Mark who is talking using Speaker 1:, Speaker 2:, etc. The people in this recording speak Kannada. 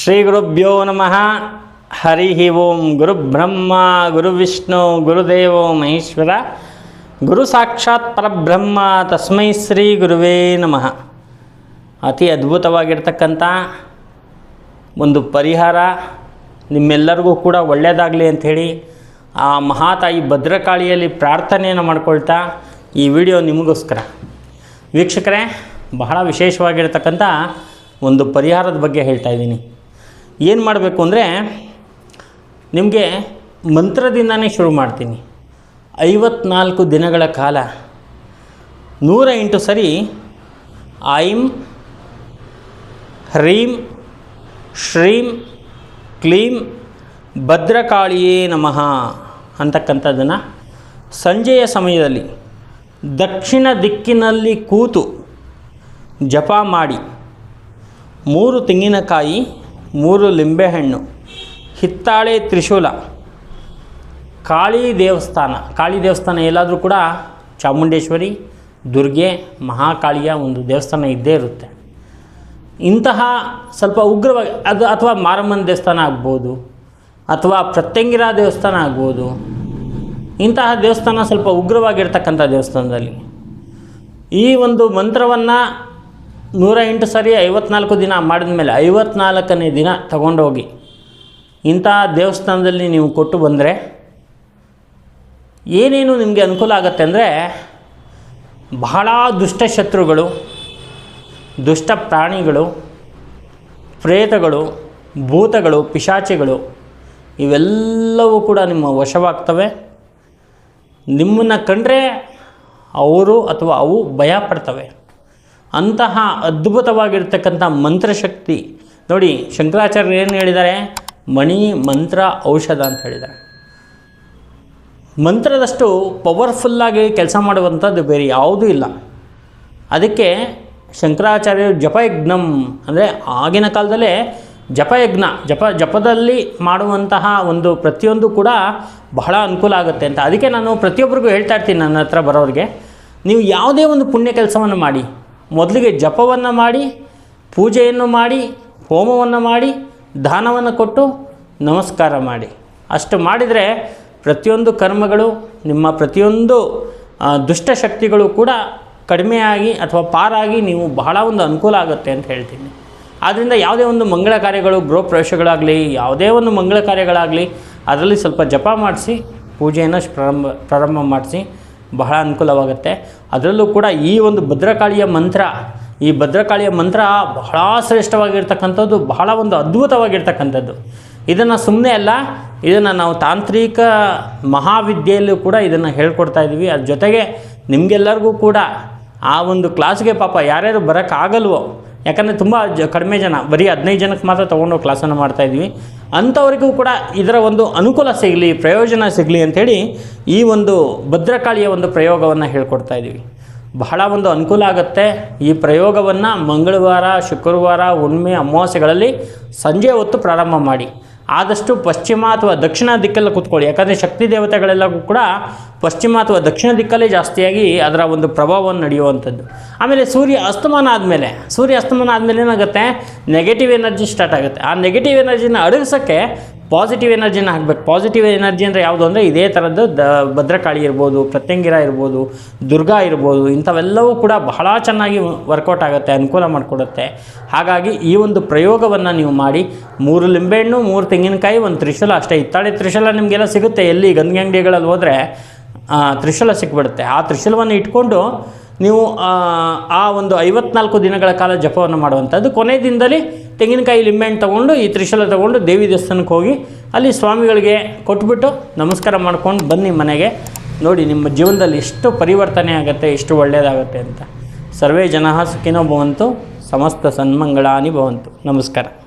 Speaker 1: ಶ್ರೀ ಗುರುಭ್ಯೋ ನಮಃ. ಹರಿ ಓಂ ಗುರು ಬ್ರಹ್ಮ, ಗುರು ವಿಷ್ಣು ಗುರುದೇವೋ ಮಹೇಶ್ವರ. ಗುರು ಸಾಕ್ಷಾತ್ ಪರಬ್ರಹ್ಮ, ತಸ್ಮೈ ಶ್ರೀ ಗುರುವೇ ನಮಃ. ಅತಿ ಅದ್ಭುತವಾಗಿರ್ತಕ್ಕಂಥ ಒಂದು ಪರಿಹಾರ ನಿಮ್ಮೆಲ್ಲರಿಗೂ ಕೂಡ ಒಳ್ಳೆಯದಾಗಲಿ ಅಂಥೇಳಿ ಆ ಮಹಾತಾಯಿ ಭದ್ರಕಾಳಿಯಲ್ಲಿ ಪ್ರಾರ್ಥನೆಯನ್ನು ಮಾಡ್ಕೊಳ್ತಾ ಈ ವಿಡಿಯೋ ನಿಮಗೋಸ್ಕರ. ವೀಕ್ಷಕರೇ, ಬಹಳ ವಿಶೇಷವಾಗಿರ್ತಕ್ಕಂಥ ಒಂದು ಪರಿಹಾರದ ಬಗ್ಗೆ ಹೇಳ್ತಾ ಇದ್ದೀನಿ. ಏನು ಮಾಡಬೇಕು ಅಂದರೆ ನಿಮಗೆ ಮಂತ್ರದಿಂದನೇ ಶುರು ಮಾಡ್ತೀನಿ. ಐವತ್ನಾಲ್ಕು ದಿನಗಳ ಕಾಲ ನೂರ ಎಂಟು ಸರಿ ಐಂ, ಹ್ರೀಂ, ಶ್ರೀಂ, ಕ್ಲೀಂ, ಭದ್ರಕಾಳಿಯೇ ನಮಃ ಅಂತಕ್ಕಂಥದ್ದನ್ನು ಸಂಜೆಯ ಸಮಯದಲ್ಲಿ ದಕ್ಷಿಣ ದಿಕ್ಕಿನಲ್ಲಿ ಕೂತು ಜಪ ಮಾಡಿ ಮೂರು ತೆಂಗಿನಕಾಯಿ ಮೂರು ಲಿಂಬೆಹಣ್ಣು ಹಿತ್ತಾಳೆ ತ್ರಿಶೂಲ, ಕಾಳಿ ದೇವಸ್ಥಾನ. ಕಾಳಿ ದೇವಸ್ಥಾನ ಎಲ್ಲಾದರೂ ಕೂಡ ಚಾಮುಂಡೇಶ್ವರಿ, ದುರ್ಗೆ, ಮಹಾಕಾಳಿಯ ಒಂದು ದೇವಸ್ಥಾನ ಇದ್ದೇ ಇರುತ್ತೆ. ಇಂತಹ ಸ್ವಲ್ಪ ಉಗ್ರವಾಗಿ, ಅದು ಅಥವಾ ಮಾರಮ್ಮನ ದೇವಸ್ಥಾನ ಆಗ್ಬೋದು, ಅಥವಾ ಪ್ರತ್ಯಂಗಿರ ದೇವಸ್ಥಾನ ಆಗ್ಬೋದು, ಇಂತಹ ದೇವಸ್ಥಾನ ಸ್ವಲ್ಪ ಉಗ್ರವಾಗಿರ್ತಕ್ಕಂಥ ದೇವಸ್ಥಾನದಲ್ಲಿ ಈ ಒಂದು ಮಂತ್ರವನ್ನು ನೂರ ಎಂಟು ಸರಿ ಐವತ್ನಾಲ್ಕು ದಿನ ಮಾಡಿದ ಮೇಲೆ ಐವತ್ನಾಲ್ಕನೇ ದಿನ ತಗೊಂಡೋಗಿ ಇಂಥ ದೇವಸ್ಥಾನದಲ್ಲಿ ನೀವು ಕೊಟ್ಟು ಬಂದರೆ ಏನೇನು ನಿಮಗೆ ಅನುಕೂಲ ಆಗುತ್ತೆ ಅಂದರೆ ಬಹಳ ದುಷ್ಟಶತ್ರುಗಳು ದುಷ್ಟ ಪ್ರಾಣಿಗಳು, ಪ್ರೇತಗಳು, ಭೂತಗಳು, ಪಿಶಾಚಿಗಳು ಇವೆಲ್ಲವೂ ಕೂಡ ನಿಮ್ಮ ವಶವಾಗ್ತವೆ. ನಿಮ್ಮನ್ನು ಕಂಡ್ರೆ ಅವರು ಅಥವಾ ಅವು ಭಯ ಪಡ್ತವೆ ಅಂತಹ ಅದ್ಭುತವಾಗಿರ್ತಕ್ಕಂಥ ಮಂತ್ರಶಕ್ತಿ. ನೋಡಿ, ಶಂಕರಾಚಾರ್ಯರು ಏನು ಹೇಳಿದ್ದಾರೆ? ಮಣಿ ಮಂತ್ರ ಔಷಧ ಅಂತ ಹೇಳಿದ್ದಾರೆ. ಮಂತ್ರದಷ್ಟು ಪವರ್ಫುಲ್ಲಾಗಿ ಕೆಲಸ ಮಾಡುವಂಥದ್ದು ಬೇರೆ ಯಾವುದೂ ಇಲ್ಲ. ಅದಕ್ಕೆ ಶಂಕರಾಚಾರ್ಯರು ಜಪಯಜ್ಞಂ, ಅಂದರೆ ಆಗಿನ ಕಾಲದಲ್ಲೇ ಜಪಯಜ್ಞ, ಜಪ, ಜಪದಲ್ಲಿ ಮಾಡುವಂತಹ ಒಂದು ಪ್ರತಿಯೊಂದು ಕೂಡ ಬಹಳ ಅನುಕೂಲ ಆಗುತ್ತೆ ಅಂತ. ಅದಕ್ಕೆ ನಾನು ಪ್ರತಿಯೊಬ್ಬರಿಗೂ ಹೇಳ್ತಾ ಇರ್ತೀನಿ ನನ್ನ ಹತ್ರ ಬರೋರಿಗೆ. ನೀವು ಯಾವುದೇ ಒಂದು ಪುಣ್ಯ ಕೆಲಸವನ್ನು ಮಾಡಿ ಮೊದಲಿಗೆ ಜಪವನ್ನು ಮಾಡಿ, ಪೂಜೆಯನ್ನು ಮಾಡಿ, ಹೋಮವನ್ನು ಮಾಡಿ, ದಾನವನ್ನು ಕೊಟ್ಟು ನಮಸ್ಕಾರ ಮಾಡಿ. ಅಷ್ಟು ಮಾಡಿದರೆ ಪ್ರತಿಯೊಂದು ಕರ್ಮಗಳು, ನಿಮ್ಮ ಪ್ರತಿಯೊಂದು ದುಷ್ಟಶಕ್ತಿಗಳು ಕೂಡ ಕಡಿಮೆಯಾಗಿ ಅಥವಾ ಪಾರಾಗಿ ನೀವು ಬಹಳ ಒಂದು ಅನುಕೂಲ ಆಗುತ್ತೆ ಅಂತ ಹೇಳ್ತೀನಿ. ಆದ್ದರಿಂದ ಯಾವುದೇ ಒಂದು ಮಂಗಳ ಕಾರ್ಯಗಳು, ಗೃಹ ಪ್ರವೇಶಗಳಾಗಲಿ, ಯಾವುದೇ ಒಂದು ಮಂಗಳ ಕಾರ್ಯಗಳಾಗಲಿ, ಅದರಲ್ಲಿ ಸ್ವಲ್ಪ ಜಪ ಮಾಡಿಸಿ, ಪೂಜೆಯನ್ನು ಪ್ರಾರಂಭ ಪ್ರಾರಂಭ ಮಾಡಿಸಿ ಬಹಳ ಅನುಕೂಲವಾಗುತ್ತೆ. ಅದರಲ್ಲೂ ಕೂಡ ಈ ಒಂದು ಭದ್ರಕಾಳಿಯ ಮಂತ್ರ, ಈ ಭದ್ರಕಾಳಿಯ ಮಂತ್ರ ಬಹಳ ಶ್ರೇಷ್ಠವಾಗಿರ್ತಕ್ಕಂಥದ್ದು, ಬಹಳ ಒಂದು ಅದ್ಭುತವಾಗಿರ್ತಕ್ಕಂಥದ್ದು. ಇದನ್ನು ಸುಮ್ಮನೆ ಅಲ್ಲ, ಇದನ್ನು ನಾವು ತಾಂತ್ರಿಕ ಮಹಾವಿದ್ಯೆಯಲ್ಲೂ ಕೂಡ ಇದನ್ನು ಹೇಳ್ಕೊಡ್ತಾ ಇದ್ದೀವಿ ಅದ್ರ ಜೊತೆಗೆ ನಿಮಗೆಲ್ಲರಿಗೂ ಕೂಡ ಆ ಒಂದು ಕ್ಲಾಸ್ಗೆ ಪಾಪ ಯಾರ್ಯಾರು ಬರೋಕ್ಕಾಗಲ್ವೋ, ಯಾಕಂದರೆ ತುಂಬ ಜ, ಕಡಿಮೆ ಜನ, ಬರೀ ಹದಿನೈದು ಜನಕ್ಕೆ ಮಾತ್ರ ತೊಗೊಂಡು ಕ್ಲಾಸನ್ನು ಮಾಡ್ತಾಯಿದ್ವಿ ಅಂಥವರಿಗೂ ಕೂಡ ಇದರ ಒಂದು ಅನುಕೂಲ ಸಿಗಲಿ, ಪ್ರಯೋಜನ ಸಿಗಲಿ ಅಂಥೇಳಿ ಈ ಒಂದು ಭದ್ರಕಾಳಿಯ ಒಂದು ಪ್ರಯೋಗವನ್ನು ಹೇಳ್ಕೊಡ್ತಾ ಇದ್ದೀವಿ. ಬಹಳ ಒಂದು ಅನುಕೂಲ ಆಗುತ್ತೆ. ಈ ಪ್ರಯೋಗವನ್ನು ಮಂಗಳವಾರ, ಶುಕ್ರವಾರ, ಹುಣ್ಣಿಮೆ, ಅಮಾವಾಸ್ಯೆಗಳಲ್ಲಿ ಸಂಜೆ ಹೊತ್ತು ಪ್ರಾರಂಭ ಮಾಡಿ. ಆದಷ್ಟು ಪಶ್ಚಿಮ ಅಥವಾ ದಕ್ಷಿಣ ದಿಕ್ಕಲ್ಲಿ ಕೂತ್ಕೊಳ್ಳಿ. ಯಾಕಂದರೆ ಶಕ್ತಿ ದೇವತೆಗಳೆಲ್ಲವೂ ಕೂಡ ಪಶ್ಚಿಮ ಅಥವಾ ದಕ್ಷಿಣ ದಿಕ್ಕಲ್ಲೇ ಜಾಸ್ತಿಯಾಗಿ ಅದರ ಒಂದು ಪ್ರಭಾವವನ್ನು ನಡೆಯುವಂಥದ್ದು. ಆಮೇಲೆ ಸೂರ್ಯ ಅಸ್ತಮಾನ ಆದಮೇಲೆ, ಸೂರ್ಯ ಅಸ್ತಮಾನ ಆದಮೇಲೆ ಏನಾಗುತ್ತೆ? ನೆಗೆಟಿವ್ ಎನರ್ಜಿ ಸ್ಟಾರ್ಟ್ ಆಗುತ್ತೆ. ಆ ನೆಗೆಟಿವ್ ಎನರ್ಜಿನ ಅಡಗಿಸೋಕ್ಕೆ ಪಾಸಿಟಿವ್ ಎನರ್ಜಿನ ಹಾಕಬೇಕು. ಪಾಸಿಟಿವ್ ಎನರ್ಜಿ ಅಂದರೆ ಯಾವುದು ಅಂದರೆ ಇದೇ ಥರದ್ದು ದ, ಭದ್ರಕಾಳಿ ಇರ್ಬೋದು, ಪ್ರತ್ಯಂಗಿರ ಇರ್ಬೋದು, ದುರ್ಗಾ ಇರ್ಬೋದು, ಇಂಥವೆಲ್ಲವೂ ಕೂಡ ಬಹಳ ಚೆನ್ನಾಗಿ ವರ್ಕೌಟ್ ಆಗುತ್ತೆ, ಅನುಕೂಲ ಮಾಡಿಕೊಡುತ್ತೆ. ಹಾಗಾಗಿ ಈ ಒಂದು ಪ್ರಯೋಗವನ್ನು ನೀವು ಮಾಡಿ, ಮೂರು ಲಿಂಬೆಹಣ್ಣು, ಮೂರು ತೆಂಗಿನಕಾಯಿ, ಒಂದು ತ್ರಿಶೂಲ, ಅಷ್ಟೇ. ಇತ್ತಾಳೆ ತ್ರಿಶೂಲ ನಿಮಗೆಲ್ಲ ಸಿಗುತ್ತೆ. ಎಲ್ಲಿ ಗಂಗೆ ಅಂಗಡಿಗಳಲ್ಲಿ ಹೋದರೆ ತ್ರಿಶೂಲ ಸಿಕ್ಬಿಡುತ್ತೆ. ಆ ತ್ರಿಶೂಲವನ್ನು ಇಟ್ಕೊಂಡು ನೀವು ಆ, ಒಂದು ಐವತ್ನಾಲ್ಕು ದಿನಗಳ ಕಾಲ ಜಪವನ್ನು ಮಾಡುವಂಥದ್ದು. ಕೊನೆ ದಿನದಲ್ಲಿ ತೆಂಗಿನಕಾಯಿ ಲಿಂಬೆಹಣ್ಣು ತೊಗೊಂಡು ಈ ತ್ರಿಶೂಲ ತೊಗೊಂಡು ದೇವಿ ದೇವಸ್ಥಾನಕ್ಕೆ ಹೋಗಿ ಅಲ್ಲಿ ಸ್ವಾಮಿಗಳಿಗೆ ಕೊಟ್ಬಿಟ್ಟು ನಮಸ್ಕಾರ ಮಾಡ್ಕೊಂಡು ಬನ್ನಿ ಮನೆಗೆ. ನೋಡಿ ನಿಮ್ಮ ಜೀವನದಲ್ಲಿ ಎಷ್ಟು ಪರಿವರ್ತನೆ ಆಗುತ್ತೆ ಎಷ್ಟು ಒಳ್ಳೆಯದಾಗುತ್ತೆ ಅಂತ. ಸರ್ವೇ ಜನ ಸುಖಿನೋ ಭವಂತು ಸಮಸ್ತ ಸನ್ಮಂಗಳಾನಿ ಭವಂತು. ನಮಸ್ಕಾರ.